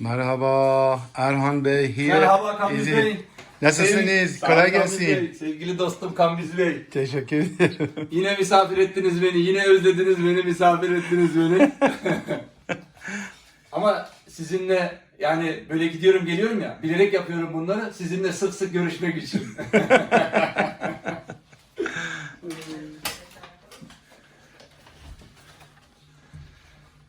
Merhaba Erhan Bey. Here Merhaba Kambiz is it. Bey. Nasılsınız? Kolay Sağ olun Kambiz gelsin. Bey, Sevgili dostum Kambiz Bey. Teşekkür ederim. Yine misafir ettiniz beni. Yine özlediniz beni. Misafir ettiniz beni. Ama sizinle yani böyle gidiyorum geliyorum ya. Bilerek yapıyorum bunları. Sizinle sık sık görüşmek için.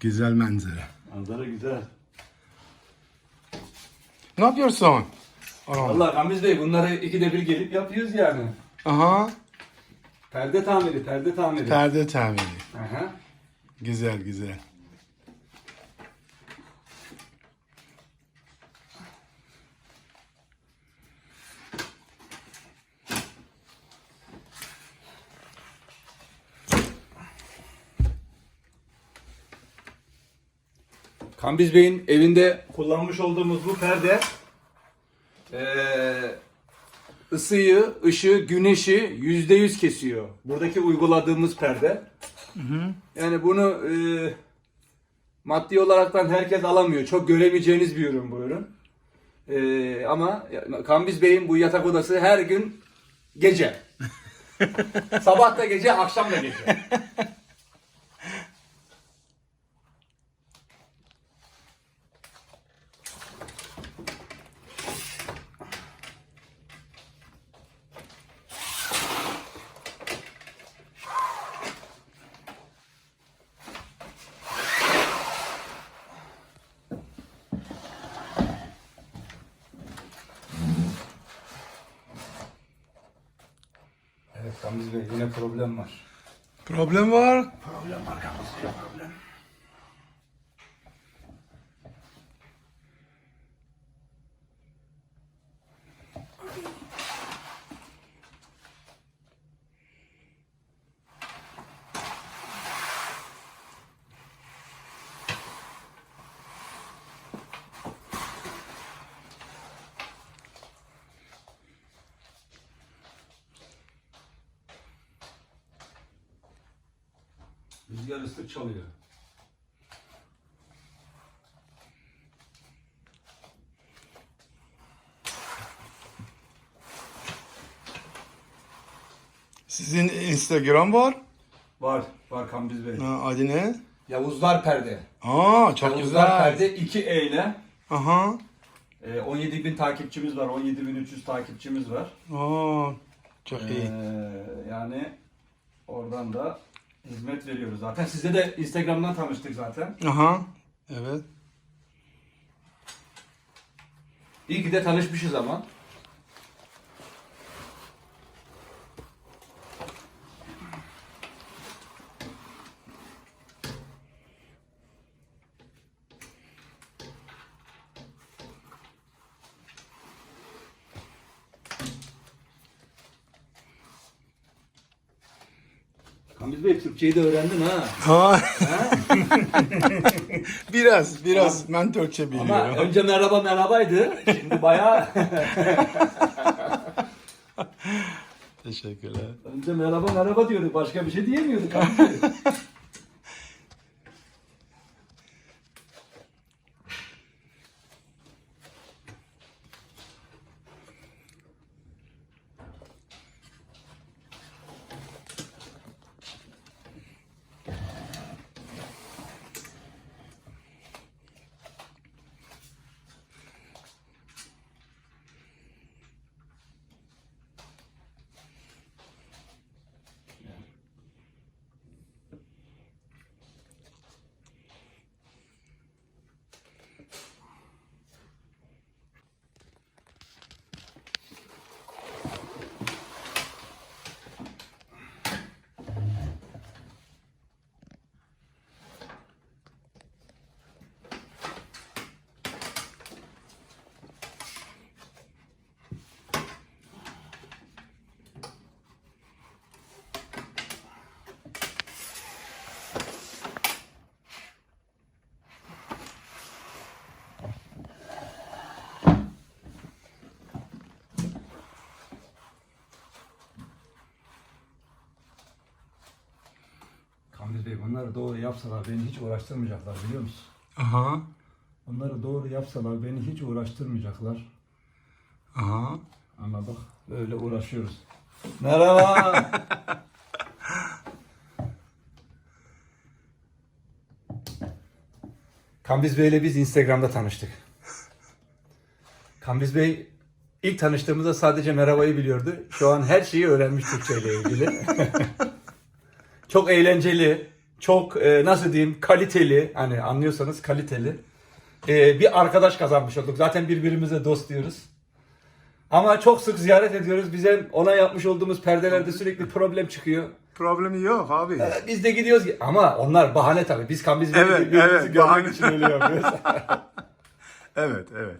Güzel manzara. Manzara güzel. Ne yapıyorsun? Orhan? Allah Kambiz Bey bunları ikide bir gelip yapıyoruz yani. Aha. Perde tamiri, perde tamiri. Perde tamiri. Aha. Güzel güzel. Kambiz Bey'in evinde kullanmış olduğumuz bu perde eee ısıyı, ışığı, güneşi yüzde yüz kesiyor. Buradaki uyguladığımız perde. Yani bunu eee, maddi olaraktan herkes alamıyor. Çok göremeyeceğiniz bir ürün bu ürün. Eee, ama Kambiz Bey'in bu yatak odası her gün gece. Sabah da gece, akşam da gece. Kambiz Bey yine problem var. Problem var. Problem var Kambiz Bey ıslık çalıyor. Sizin Instagram var. Var, var Kambiz Bey. Ha, adı ne? Yavuzlar Perde. Aa çok Yavuzlar güzel. Perde 2 E ile Aha. e, 17 bin takipçimiz var, 17.300 takipçimiz var. Aa çok Ee, iyi. yani oradan da hizmet veriyoruz zaten. Size de Instagram'dan tanıştık zaten. Aha. Evet. İyi ki de tanışmışız ama. Kamil Bey Türkçeyi de öğrendin ha. Ha. biraz biraz ben Türkçe Ama biliyorum. önce merhaba merhabaydı. Şimdi bayağı Teşekkürler. önce merhaba merhaba diyorduk. Başka bir şey diyemiyorduk. Bey. Bunları doğru yapsalar beni hiç uğraştırmayacaklar biliyor musun? Aha. Bunları doğru yapsalar beni hiç uğraştırmayacaklar. Aha. Ama bak böyle uğraşıyoruz. Merhaba. Kambiz Bey ile biz Instagram'da tanıştık. Kambiz Bey ilk tanıştığımızda sadece merhabayı biliyordu. Şu an her şeyi öğrenmiş Türkçe ile ilgili. çok eğlenceli, çok e, nasıl diyeyim kaliteli, hani anlıyorsanız kaliteli. e, bir arkadaş kazanmış olduk. Zaten birbirimize dost diyoruz. Ama çok sık ziyaret ediyoruz. Bize ona yapmış olduğumuz perdelerde sürekli problem çıkıyor. Problemi yok abi. Ee, Biz de gidiyoruz ama onlar bahane tabii. Biz Kambiz Bey'i Evet, birbirimizi evet, görmek bahane. için öyle yapıyoruz. Evet, evet.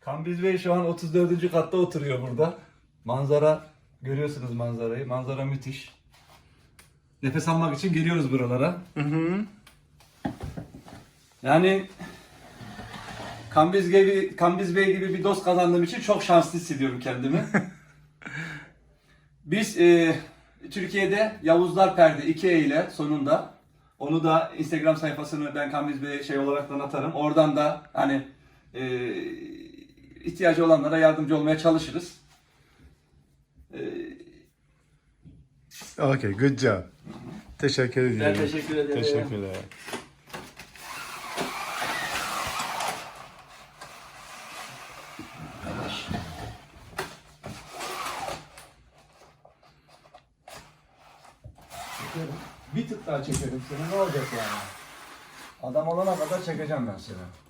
Kambiz Bey şu an 34. katta oturuyor burada. Manzara görüyorsunuz manzarayı. Manzara müthiş. Nefes almak için geliyoruz buralara. Yani Kambiz gibi Kambiz Bey gibi bir dost kazandığım için çok şanslı hissediyorum kendimi. Biz e, Türkiye'de Yavuzlar Perde 2 ile sonunda onu da Instagram sayfasını ben Kambiz Bey'e şey olarak atarım. Oradan da hani e, ihtiyacı olanlara yardımcı olmaya çalışırız. Okay, good job. Teşekkür ederim. Ben teşekkür ederim. Teşekkür ederim. bir tık daha çekerim seni ne olacak yani? Adam olana kadar çekeceğim ben seni.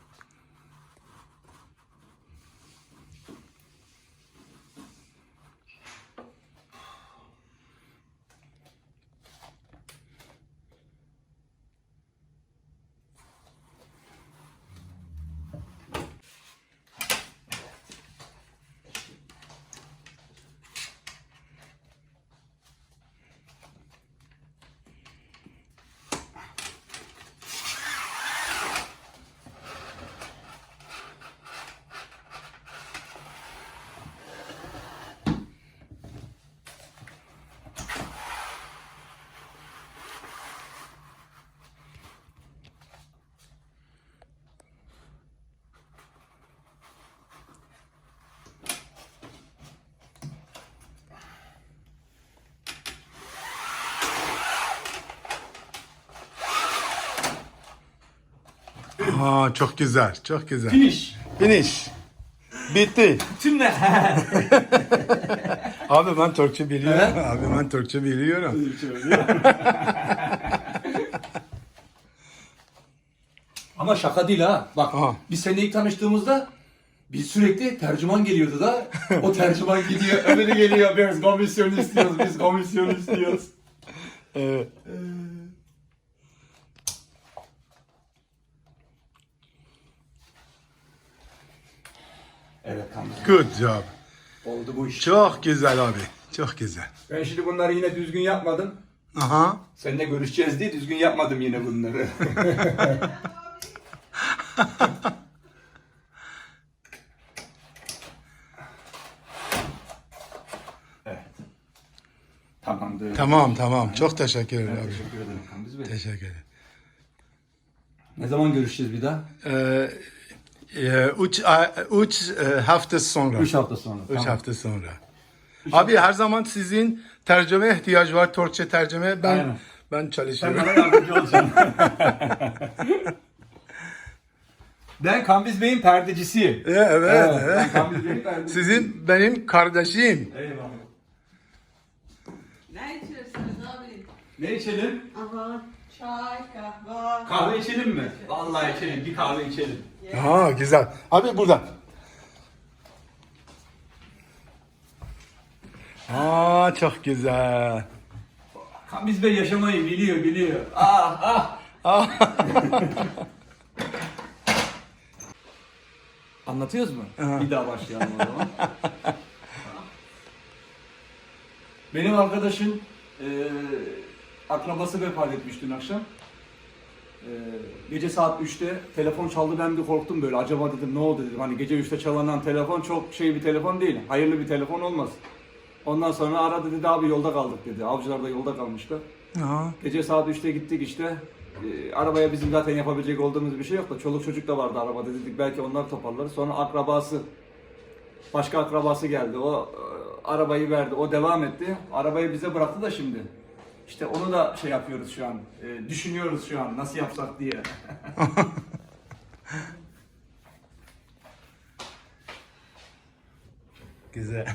Aa, çok güzel, çok güzel. Finish. Finish. Bitti. Tüm ne? Abi ben Türkçe biliyorum. Abi ben Türkçe biliyorum. Ama şaka değil ha. Bak Aha. biz seninle ilk tanıştığımızda biz sürekli tercüman geliyordu da o tercüman gidiyor öbürü geliyor biz komisyon istiyoruz biz komisyon istiyoruz. Evet. Evet kanka. Good job. Oldu bu iş. Çok güzel abi. Çok güzel. Ben şimdi bunları yine düzgün yapmadım. Aha. Seninle görüşeceğiz diye düzgün yapmadım yine bunları. evet. Tamamdır. Tamam, tamam. Çok teşekkür ederim abi. Teşekkür ederim Bey. Teşekkür ederim. Ne zaman görüşeceğiz bir daha? Ee, e, üç, üç e, hafta sonra. 3 hafta sonra. Üç Tamam. hafta sonra. Abi her zaman sizin tercüme ihtiyaç var. Türkçe tercüme. Ben Aynen. ben Sen çalışıyorum. bana yardımcı olacaksın. ben Kambiz Bey'in perdecisiyim. E, evet, evet. Ben Kambiz Bey'in perdecisiyim. Sizin benim kardeşim. Eyvallah. Ne içiyorsunuz abi? Ne içelim? Aha, çay, kahve. Kahve içelim mi? Vallahi içelim. Bir kahve içelim. Ha güzel. Abi burada. Aa çok güzel. Kambiz Bey yaşamayı biliyor, biliyor. Ah, ah. Anlatıyoruz mu? Bir daha başlayalım o zaman. Benim arkadaşın eee akrabası vefat etmiş dün akşam. Eee, gece saat 3'te telefon çaldı ben bir korktum böyle acaba dedim ne oldu dedim hani gece 3'te çalınan telefon çok şey bir telefon değil hayırlı bir telefon olmaz. Ondan sonra aradı dedi abi yolda kaldık dedi avcılar da yolda kalmışlar. Ha. Gece saat 3'te gittik işte e, arabaya bizim zaten yapabilecek olduğumuz bir şey yok da çoluk çocuk da vardı arabada dedik belki onlar toparlar. Sonra akrabası başka akrabası geldi. O e, arabayı verdi. O devam etti. Arabayı bize bıraktı da şimdi. İşte onu da şey yapıyoruz şu an. e, düşünüyoruz şu an nasıl yapsak diye. Güzel.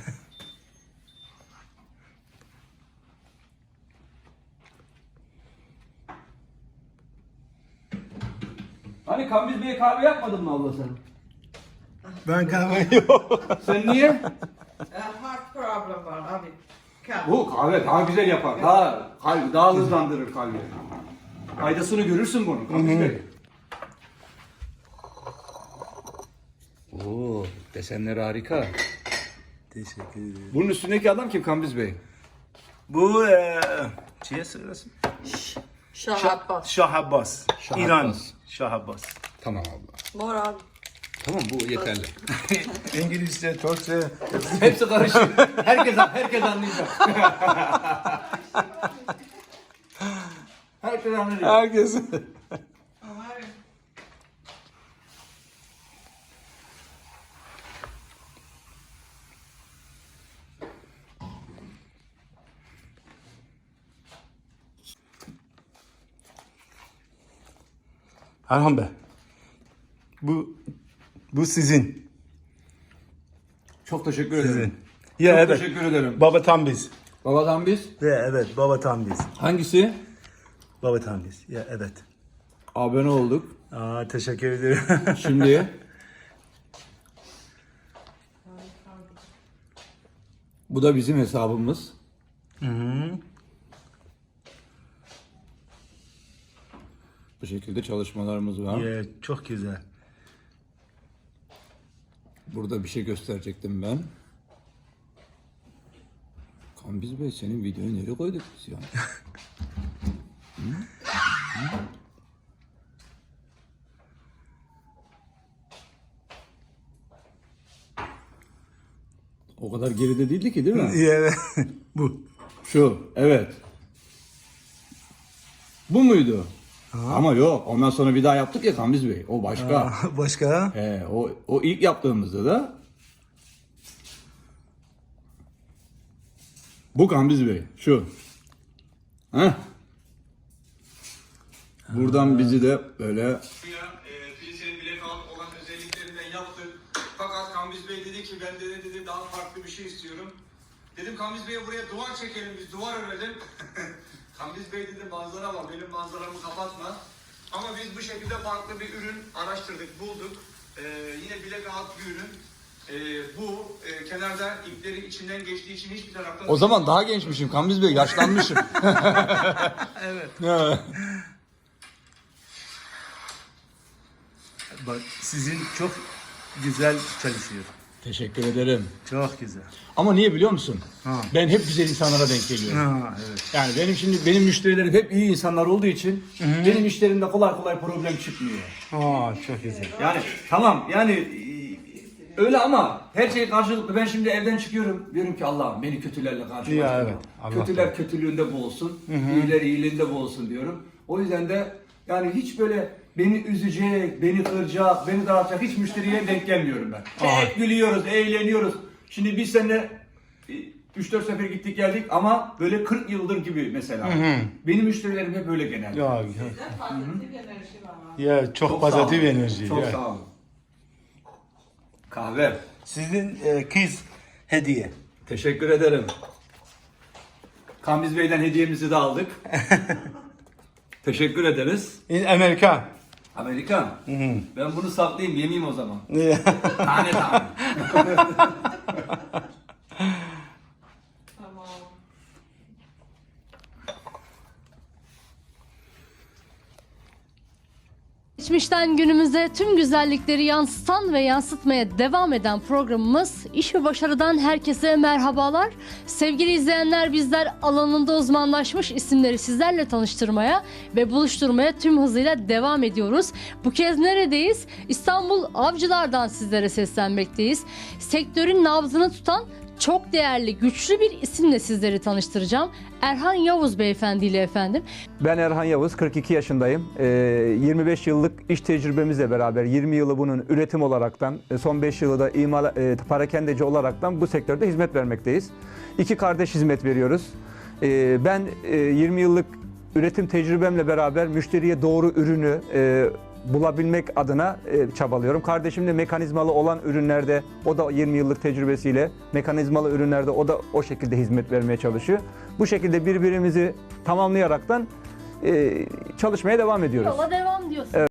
Hani Kambil Bey'e kahve yapmadın mı abla sen? Ben kahve yok. Sen niye? Uh, heart problem var abi. Bu kahve daha güzel yapar. Daha kalbi daha hızlandırır kalbi. Faydasını görürsün bunun Bey. Oo, desenleri harika. Teşekkür ederim. Bunun üstündeki adam kim Kambiz Bey? Bu eee şeye söylesin. Şah Abbas. Şah Abbas. Şah İran. Abbas. Şah Abbas. Tamam abla. Mor abi. Tamam bu yeterli. İngilizce, Türkçe. Hepsi karışık. Herkes herkes anlayacak. herkes anlayacak. Herkes. Erhan Bey. Bu bu sizin. Çok teşekkür ederim. Ya Çok evet. teşekkür ederim. Baba tam biz. Babadan biz. Ya evet, baba tam biz. Hangisi? Baba tam biz. Ya evet. Abone olduk. Aa teşekkür ederim. Şimdi bu da bizim hesabımız. Bu şekilde çalışmalarımız var. ya çok güzel. Burada bir şey gösterecektim ben. Kambiz Bey senin videoyu nereye koyduk biz ya? Hı? Hı? O kadar geride değildi ki değil mi? Evet. bu. Şu, evet. Bu muydu? Ama yok. Ondan sonra bir daha yaptık ya Kambiz Bey. O başka. Aa, Başka? He, o, o ilk yaptığımızda da bu Kambiz Bey. Şu. Heh. Buradan bizi de böyle e, yaptık. Fakat Kambiz Bey dedi ki ben de dedi daha farklı bir şey istiyorum. Dedim Kambiz Bey'e buraya duvar çekelim biz duvar örelim. Kambiz Bey dedi manzara var benim manzaramı kapatma. Ama biz bu şekilde farklı bir ürün araştırdık bulduk. E, yine bilek alt bir ürün. E, bu e, kenarda ipleri içinden geçtiği için hiçbir taraftan... o zaman daha gençmişim Kambiz Bey yaşlanmışım. Evet. Evet. Bak sizin çok güzel çalışıyor. Teşekkür ederim. Çok güzel. Ama niye biliyor musun? Ha. Ben hep güzel insanlara denk geliyorum. Ha, evet. Yani benim şimdi benim müşterilerim hep iyi insanlar olduğu için benim işlerimde kolay kolay problem çıkmıyor. Aa, çok güzel. Yani tamam yani e, öyle ama her şey karşılıklı. Ben şimdi evden çıkıyorum. Diyorum ki Allah'ım beni kötülerle karşılaştırma. Evet, Allah Kötüler kötülüğünde boğulsun. iyiler iyiliğinde boğulsun diyorum. O yüzden de yani hiç böyle beni üzecek, beni kıracak, beni dağıtacak hiç müşteriye denk gelmiyorum ben. Hep gülüyoruz, eğleniyoruz. Şimdi biz seninle 3-4 sefer gittik geldik ama böyle 40 yıldır gibi mesela. Benim müşterilerim hep öyle genelde. Ya, Bizde pozitif enerji var abi. ya çok, Çok sağ olun. pozitif enerji. Çok ya. sağ olun. Kahve. Sizin e, kız hediye. Teşekkür ederim. Kambiz Bey'den hediyemizi de aldık. Teşekkür ederiz. In Amerika. Amerikan. Ben bunu saklayayım yemeyeyim o zaman. Tane tane. Tamam. Geçmişten günümüze tüm güzellikleri yansıtan ve yansıtmaya devam eden programımız İş ve Başarı'dan herkese merhabalar. Sevgili izleyenler bizler alanında uzmanlaşmış isimleri sizlerle tanıştırmaya ve buluşturmaya tüm hızıyla devam ediyoruz. Bu kez neredeyiz? İstanbul Avcılar'dan sizlere seslenmekteyiz. Sektörün nabzını tutan çok değerli, güçlü bir isimle sizleri tanıştıracağım. Erhan Yavuz Beyefendi ile efendim. Ben Erhan Yavuz, 42 yaşındayım. Ee, 25 yıllık iş tecrübemizle beraber 20 yılı bunun üretim olaraktan, e, son 5 yılı da imal, e, parakendeci olaraktan bu sektörde hizmet vermekteyiz. İki kardeş hizmet veriyoruz. Ee, ben e, 20 yıllık üretim tecrübemle beraber müşteriye doğru ürünü e, bulabilmek adına e, çabalıyorum. Kardeşim de mekanizmalı olan ürünlerde, o da 20 yıllık tecrübesiyle mekanizmalı ürünlerde o da o şekilde hizmet vermeye çalışıyor. Bu şekilde birbirimizi tamamlayaraktan e, çalışmaya devam ediyoruz. Yola devam diyorsun.